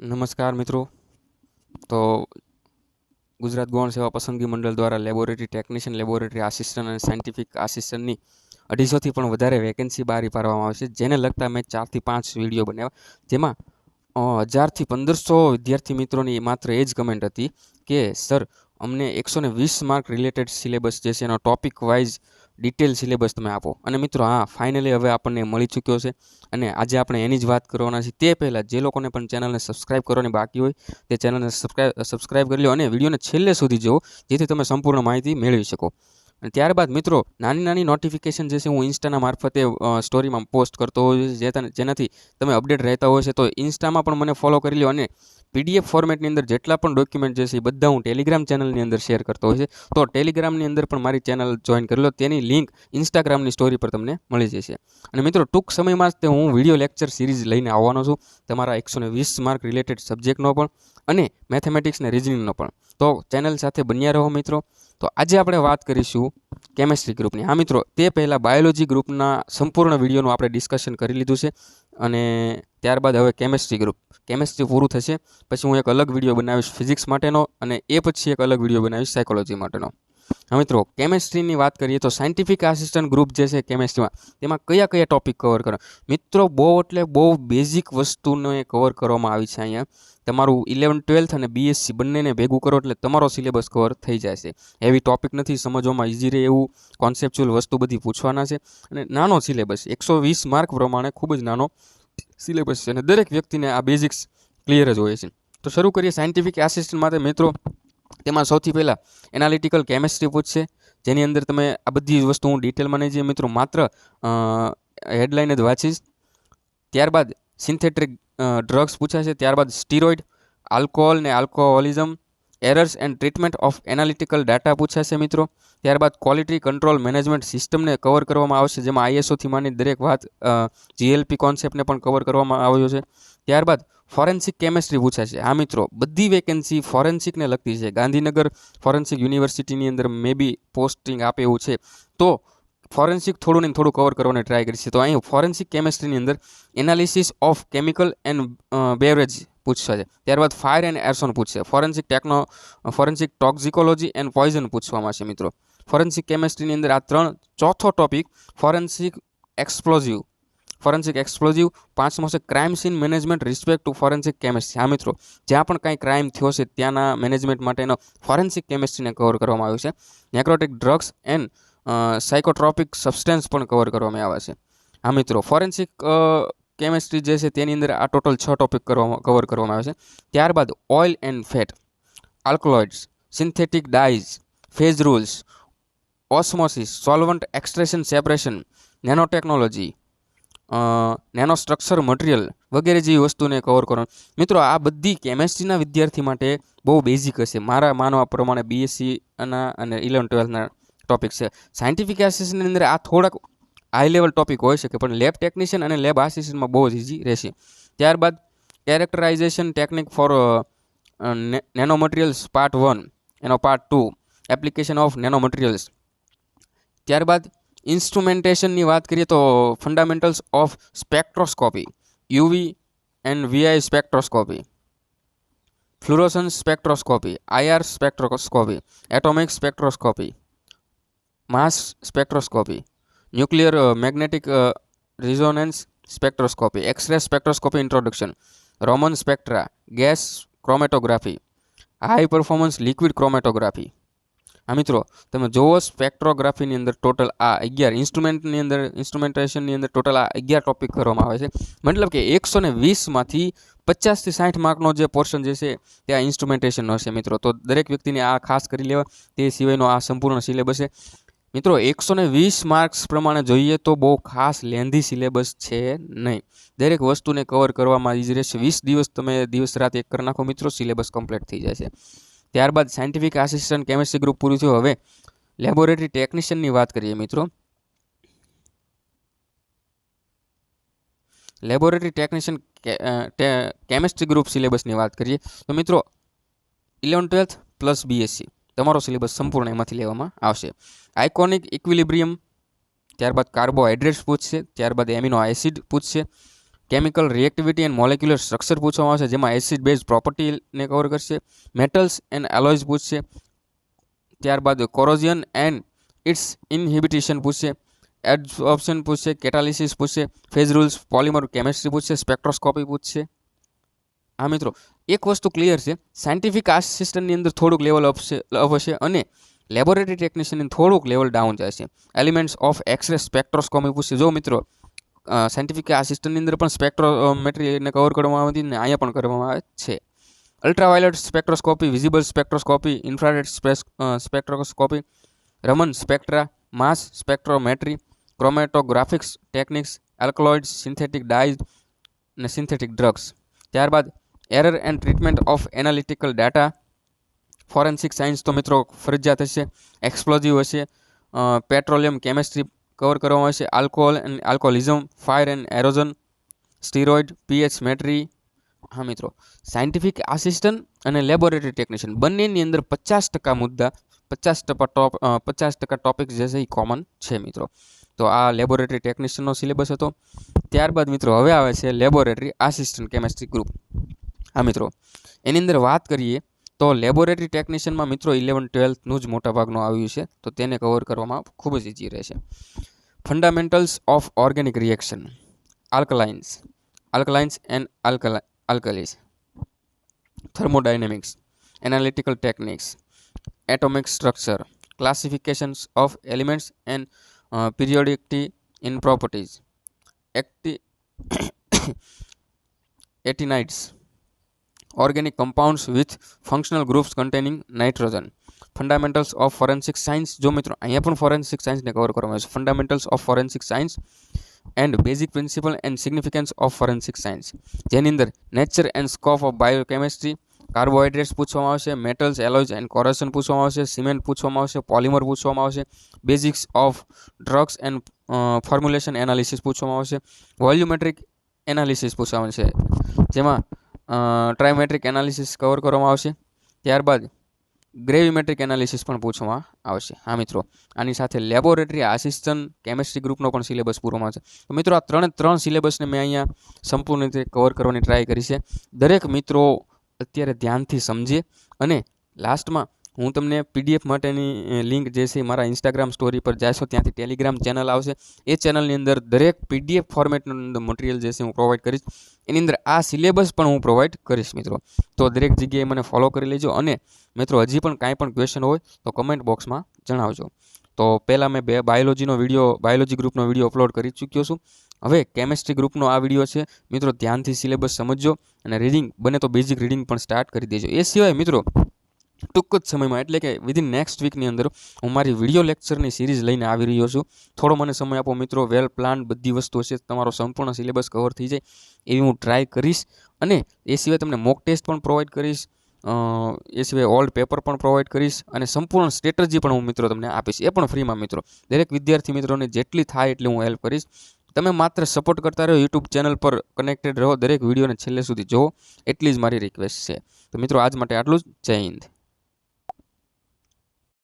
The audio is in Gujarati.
નમસ્કાર મિત્રો. તો ગુજરાત ગૌણ સેવા પસંદગી મંડળ દ્વારા લેબોરેટરી ટેકનિશિયન લેબોરેટરી આસિસ્ટન્ટ અને સાયન્ટિફિક આસિસ્ટન્ટની અઢીસોથી પણ વધારે વેકેન્સી બહાર પાડવામાં આવશે જેને લગતા મેં ચારથી પાંચ વીડિયો બનાવ્યા. જેમાં હજારથી પંદરસો વિદ્યાર્થી મિત્રોની માત્ર એ જ કમેન્ટ હતી કે, સર, અમને એકસો ને વીસ માર્ક રિલેટેડ સિલેબસ જે છે એનો ટોપિક વાઇઝ ડિટેલ સિલેબસ તમે આપો. અને મિત્રો, હા ફાઇનલી હવે આપણને મળી ચૂક્યો છે. અને આજે આપણે એની જ વાત કરવાના છે તે પહેલાં જે લોકોને પણ ચેનલને સબસ્ક્રાઇબ કરવાની બાકી હોય, તે ચેનલને સબસ્ક્રાઇબ સબસ્ક્રાઇબ કરી લો અને વિડીયોને છેલ્લે સુધી જુઓ, જેથી તમે સંપૂર્ણ માહિતી મેળવી શકો. અને ત્યારબાદ મિત્રો, નાની નાની નોટિફિકેશન જે છે, હું ઇન્સ્ટાના મારફતે સ્ટોરીમાં પોસ્ટ કરતો હોઉં છું જેનાથી તમે અપડેટ રહેતા હોય છે, તો ઇન્સ્ટામાં પણ મને ફોલો કરી લો અને પીડીએફ ફોર્મેટની અંદર જેટલા પણ ડોક્યુમેન્ટ જે છે, એ બધા હું ટેલિગ્રામ ચેનલની અંદર શેર કરતો હોય છે. તો ટેલિગ્રામની અંદર પણ મારી ચેનલ જોઈન કરી લો, તેની લિંક ઇન્સ્ટાગ્રામની સ્ટોરી પર તમને મળી જશે. અને મિત્રો, ટૂંક સમયમાં જ તે હું વીડિયો લેક્ચર સિરીઝ લઈને આવવાનો છું. તમારા એકસો વીસ માર્ક રિલેટેડ સબ્જેક્ટનો પણ અને મેથેમેટિક્સ અને રિઝનિંગનો પણ. તો ચેનલ સાથે બન્યા રહો મિત્રો. તો આજે આપણે વાત કરીશું કેમેસ્ટ્રી ગ્રુપની હા મિત્રો, તે પહેલાં બાયોલોજી ગ્રુપના સંપૂર્ણ વિડીયોનું આપણે ડિસ્કશન કરી લીધું છે અને ત્યારબાદ હવે કેમેસ્ટ્રી ગ્રુપ કેમેસ્ટ્રી પૂરું થશે. પછી હું એક અલગ વીડિયો બનાવીશ ફિઝિક્સ માટેનો અને એ પછી એક અલગ વીડિયો બનાવીશ સાયકોલોજી માટેનો. હા મિત્રો કેમેસ્ટ્રીની વાત કરીએ તો સાયન્ટિફિક આસિસ્ટન્ટ ગ્રુપ જે છે કેમેસ્ટ્રીમાં તેમાં કયા કયા ટોપિક કવર કરો? મિત્રો, બહુ એટલે બહુ બેઝિક વસ્તુને કવર કરવામાં આવી છે અહીંયા. તમારું ઇલેવન ટ્વેલ્થ અને બીએસસી બંનેને ભેગું કરો એટલે તમારો સિલેબસ કવર થઈ છે એવી ટોપિક નથી, સમજવામાં ઇઝી રહે એવું કોન્સેપ્ચ્યુઅલ વસ્તુ બધી પૂછવાના છે. અને નાનો સિલેબસ એકસો વીસ માર્ક પ્રમાણે ખૂબ જ નાનો સિલેબસ છે. અને દરેક વ્યક્તિને આ બેઝિક્સ ક્લિયર જ હોય છે. તો શરૂ કરીએ સાયન્ટિફિક આસિસ્ટન્ટ માટે. મિત્રો તેમાં સૌથી પહેલાં એનાલિટિકલ કેમેસ્ટ્રી પૂછશે. જેની અંદર તમે આ બધી વસ્તુ હું ડિટેલમાં નહીં જઈએ મિત્રો, માત્ર હેડલાઇન જ વાંચીશ. ત્યારબાદ સિન્થેટિક ડ્રગ્સ પૂછાશે. ત્યારબાદ સ્ટીરોઇડ આલ્કોહોલ ને alcoholism errors and treatment of analytical data પૂછાશે મિત્રો. ત્યારબાદ ક્વોલિટી કંટ્રોલ મેનેજમેન્ટ સિસ્ટમને કવર કરવામાં આવશે, જેમાં આઈએસઓથી માંડી દરેક વાત જીએલપી કોન્સેપ્ટને પણ કવર કરવામાં આવ્યો છે. ત્યારબાદ ફોરેન્સિક કેમેસ્ટ્રી પૂછાય છે. હા, મિત્રો, બધી વેકેન્સી ફોરેન્સિકને લગતી છે. ગાંધીનગર ફોરેન્સિક યુનિવર્સિટીની અંદર મે બી પોસ્ટિંગ આપે એવું છે. તો ફોરેન્સિક થોડું ને થોડું કવર કરવાની ટ્રાય કરીશે તો અહીં ફોરેન્સિક કેમેસ્ટ્રીની અંદર analysis of chemical and beverage પૂછશે છે. ત્યારબાદ ફાયર એન્ડ એરસોન પૂછશે. Forensic techno forensic toxicology and poison પૂછવામાં છે, મિત્રો. ફોરેન્સિક કેમેસ્ટ્રીની અંદર આ ત્રણ ચોથો topic forensic explosive forensic explosive પાંચમો છે crime scene management, respect to forensic chemistry. હા મિત્રો, જ્યાં પણ કાંઈ ક્રાઇમ થયો છે, ત્યાંના મેનેજમેન્ટ માટેનો ફોરેન્સિક કેમેસ્ટ્રીને કવર કરવામાં આવ્યું છે. Narcotic drugs and psychotropic substance પણ કવર કરવામાં આવ્યા છે. હા મિત્રો, ફોરેન્સિક કેમેસ્ટ્રી જે છે, તેની અંદર આ ટોટલ છ ટોપિક કરવામાં કવર કરવામાં આવે છે. ત્યારબાદ oil and fat, alkaloids, synthetic dyes, phase rules, osmosis, solvent extraction separation, nanotechnology nano structure material વગેરે જેવી વસ્તુને કવર કરો. મિત્રો, આ બધી કેમેસ્ટ્રીના વિદ્યાર્થી માટે બહુ બેઝિક હશે. મારા માનવા પ્રમાણે બીએસસી અને ઇલેવન ટ્વેલ્થના ટોપિક છે. સાયન્ટિફિક આસિસ્ટન્ટની અંદર આ થોડાક હાઈ લેવલ ટોપિક હોઈ શકે, પણ લેબ ટેકનિશિયન અને લેબ આસિસ્ટન્ટમાં બહુ જ ઇઝી રહેશે. ત્યારબાદ characterisation technique for nano materials part one એનો part two application of nano materials ત્યારબાદ ઇન્સ્ટ્રુમેન્ટેશનની વાત કરીએ તો fundamentals of spectroscopy UV and VI spectroscopy fluorescence spectroscopy IR spectroscopy atomic spectroscopy mass spectroscopy nuclear magnetic resonance spectroscopy X ray spectroscopy introduction Raman spectra gas chromatography high performance liquid chromatography આ મિત્રો, તમે જોવો સ્પેક્ટ્રોગ્રાફીની અંદર ટોટલ આ અગિયાર ઇન્સ્ટ્રુમેન્ટની અંદર, ઇન્સ્ટ્રુમેન્ટેશનની અંદર ટોટલ આ અગિયાર ટોપિક કરવામાં આવે છે. મતલબ કે એકસો ને વીસમાંથી પચાસથી સાઠ માર્કનો જે પોર્શન જે છે, તે આ ઇન્સ્ટ્રુમેન્ટેશનનો હશે મિત્રો. તો દરેક વ્યક્તિને આ ખાસ કરી લેવા, તે સિવાયનો આ સંપૂર્ણ સિલેબસ છે. મિત્રો, એકસો ને વીસ માર્ક્સ પ્રમાણે જોઈએ તો બહુ ખાસ લેન્ધી સિલેબસ છે નહીં. દરેક વસ્તુને કવર કરવામાં ઈજ રહેશે. વીસ દિવસ તમે દિવસ રાત એક કરી નાખો, મિત્રો સિલેબસ કમ્પ્લીટ થઈ જશે ત્યારબાદ સાયન્ટિફિક આસિસ્ટન્ટ કેમેસ્ટ્રી ગ્રુપ પૂરું થયું. હવે લેબોરેટરી ટેકનિશિયનની વાત કરીએ મિત્રો. લેબોરેટરી ટેકનિશિયન કેમેસ્ટ્રી ગ્રુપ સિલેબસની વાત કરીએ. તો મિત્રો ઇલેવન ટ્વેલ્થ પ્લસ બીએસસી તમારો સિલેબસ સંપૂર્ણ એમાંથી લેવામાં આવશે. આઇકોનિક ઇક્વિલિબ્રિયમ ત્યારબાદ કાર્બોહાઈડ્રેટ્સ પૂછશે, ત્યારબાદ એમિનો એસિડ પૂછશે chemical reactivity and molecular structure પૂછવામાં આવશે, જેમાં એસિડ બેઝ પ્રોપર્ટીને કવર કરશે મેટલ્સ એન્ડ એલોઇઝ પૂછશે, ત્યારબાદ કોરોઝિયન એન્ડ ઇટ્સ ઇનહિબિટેશન પૂછશે એડ્સોપ્શન પૂછશે કેટાલિસિસ પૂછશે ફેઝ રૂલ્સ પોલિમર કેમેસ્ટ્રી પૂછશે સ્પેક્ટ્રોસ્કોપી પૂછશે. હા મિત્રો, એક વસ્તુ ક્લિયર છે સાયન્ટિફિક આસિસ્ટન્ટની અંદર થોડુંક લેવલ અપશે હશે અને લેબોરેટરી ટેકનિશિયનની થોડુંક લેવલ ડાઉન જાય છે. એલિમેન્ટ્સ ઓફ એક્સરે સ્પેક્ટ્રોસ્કોપી પૂછશે. જો મિત્રો સાયન્ટિફિક આસિસ્ટન્ટની અંદર પણ સ્પેક્ટ્રોમેટ્રીને કવર કરવામાં આવતી ને અહીંયા પણ કરવામાં આવે છે. Ultraviolet spectroscopy visible spectroscopy infrared spectroscopy Raman spectra mass spectrometry chromatographics techniques alkaloids synthetic dyes અને સિન્થેટિક ડ્રગ્સ ત્યારબાદ error and treatment of analytical data forensic science તો મિત્રો ફરજિયાત હશે એક્સપ્લોઝિવ હશે પેટ્રોલિયમ કેમેસ્ટ્રી કવર કરવામાં આવશે alcohol and alcoholism fire and arson steroid pH metry હા, મિત્રો. સાયન્ટિફિક આસિસ્ટન્ટ અને લેબોરેટરી ટેકનિશિયન બંનેની અંદર પચાસ ટકા મુદ્દા, પચાસ ટકા ટોપ પચાસ ટકા ટોપિક જે છે એ કોમન છે, મિત્રો. તો આ લેબોરેટરી ટેકનિશિયનનો સિલેબસ હતો. ત્યારબાદ, મિત્રો, હવે આવે છે લેબોરેટરી આસિસ્ટન્ટ કેમેસ્ટ્રી ગ્રુપ હા, મિત્રો. એની અંદર વાત કરીએ તો લેબોરેટરી ટેકનિશિયનમાં મિત્રો ઇલેવન ટ્વેલ્થનું જ મોટાભાગનું આવ્યું છે તો તેને કવર કરવામાં ખૂબ જ ઇઝી રહેશે fundamentals of organic reaction alkalines alkalines and આલ્કલા alkalis thermodynamics, analytical techniques, atomic structure, classifications of elements and uh, periodicity in properties, acti- actinides, compounds with functional groups containing nitrogen fundamentals of forensic science જો મિત્રો અહીંયા પણ ફોરેન્સિક સાયન્સને કવર કરવામાં છે. Fundamentals of forensic science and basic principle and significance of forensic science જેની અંદર nature and scope of biochemistry carbohydrates પૂછવામાં આવશે મેટલ્સ એલોઇઝ એન્ડ કોરેશન પૂછવામાં આવશે સિમેન્ટ પૂછવામાં આવશે પોલિમર પૂછવામાં આવશે basics of drugs and formulation analysis પૂછવામાં આવશે વોલ્યુમેટ્રિક એનાલિસિસ પૂછવામાં છે જેમાં ટ્રાયમેટ્રિક એનાલિસિસ કવર કરવામાં આવશે. ત્યારબાદ ગ્રેવીમેટ્રિક એનાલિસિસ પણ પૂછવામાં આવશે. હા, મિત્રો. આની સાથે લેબોરેટરી આસિસ્ટન્ટ કેમેસ્ટ્રી ગ્રુપનો પણ સિલેબસ પૂરોમાં છે તો મિત્રો, આ ત્રણે ત્રણ સિલેબસને મેં અહીંયા સંપૂર્ણ રીતે કવર કરવાની ટ્રાય કરી છે. દરેક મિત્રો અત્યારે ધ્યાનથી સમજે અને લાસ્ટમાં હું તમને પીડીએફ માટેની લિંક જે છે મારા ઇન્સ્ટાગ્રામ સ્ટોરી પર જાશો ત્યાંથી ટેલિગ્રામ ચેનલ આવશે. એ ચેનલની અંદર દરેક પીડીએફ ફોર્મેટનું અંદર મટીરિયલ જે છે હું પ્રોવાઈડ કરીશ. એની અંદર આ સિલેબસ પણ હું પ્રોવાઈડ કરીશ, મિત્રો. તો દરેક જગ્યાએ મને ફોલો કરી લેજો અને, મિત્રો, હજી પણ કાંઈ પણ ક્વેશ્ચન હોય તો કમેન્ટ બોક્સમાં જણાવજો. તો પહેલાં મેં બે બાયોલોજીનો વીડિયો બાયોલોજી ગ્રુપનો વીડિયો અપલોડ કરી ચૂક્યો છું. હવે કેમેસ્ટ્રી ગ્રુપનો આ વીડિયો છે. મિત્રો, ધ્યાનથી સિલેબસ સમજજો અને રીડિંગ બને તો બેઝિક રીડિંગ પણ સ્ટાર્ટ કરી દેજો. એ સિવાય, મિત્રો ટૂંક જ સમયમાં, એટલે કે વિધિન નેક્સ્ટ વીકની અંદર હું મારી વીડિયો લેક્ચરની સિરીઝ લઈને આવી રહ્યો છું. થોડો મને સમય આપો મિત્રો વેલ પ્લાન બધી વસ્તુ હશે તમારો સંપૂર્ણ સિલેબસ કવર થઈ જાય, એવી હું ટ્રાય કરીશ. અને એ સિવાય તમને મોક ટેસ્ટ પણ પ્રોવાઈડ કરીશ એ સિવાય ઓલ્ડ પેપર પણ પ્રોવાઈડ કરીશ, અને સંપૂર્ણ સ્ટ્રેટજી પણ હું મિત્રો તમને આપીશ. એ પણ ફ્રીમાં મિત્રો. દરેક વિદ્યાર્થી મિત્રોને જેટલી થાય એટલી હું હેલ્પ કરીશ. તમે માત્ર સપોર્ટ કરતા રહો યુટ્યુબ ચેનલ પર કનેક્ટેડ રહો, દરેક વિડીયોને છેલ્લે સુધી જુઓ એટલી જ મારી રિક્વેસ્ટ છે. તો મિત્રો, આજ માટે આટલું જ. જય હિન્દ.